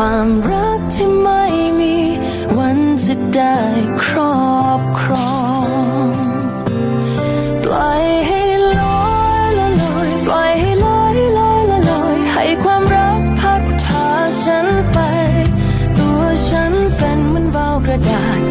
ความรักที่ไม่มีวันจะได้ครอบครอง ปล่อยให้ลอยละลอย ปล่อยให้ลอยลอยละลอย ให้ความรักพัดพาฉันไป ตัวฉันเป็นเหมือนวาวกระดาษ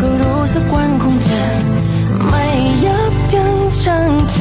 ก็รู้สักวันคงจะไม่ยับยั้งชั่งใจ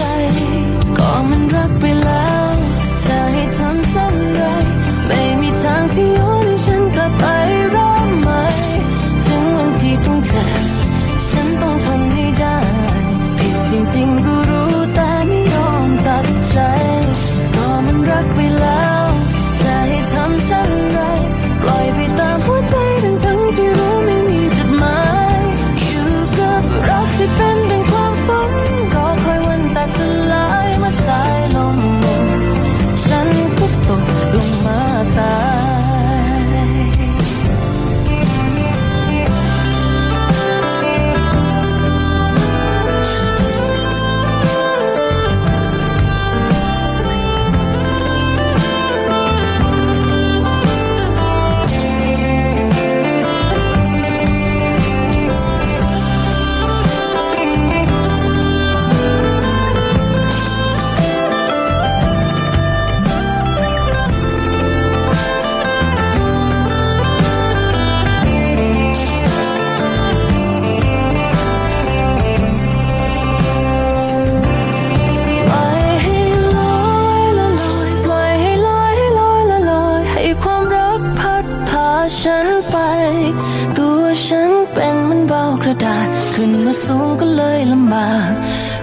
ฉันเป็นมันเบากระดาษ ขึ้นมาสูงก็เลยลำบาก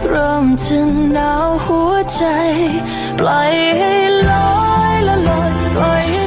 เริ่มจะหนาวหัวใจ ปล่อยให้ลอยละลอยปล่อยให้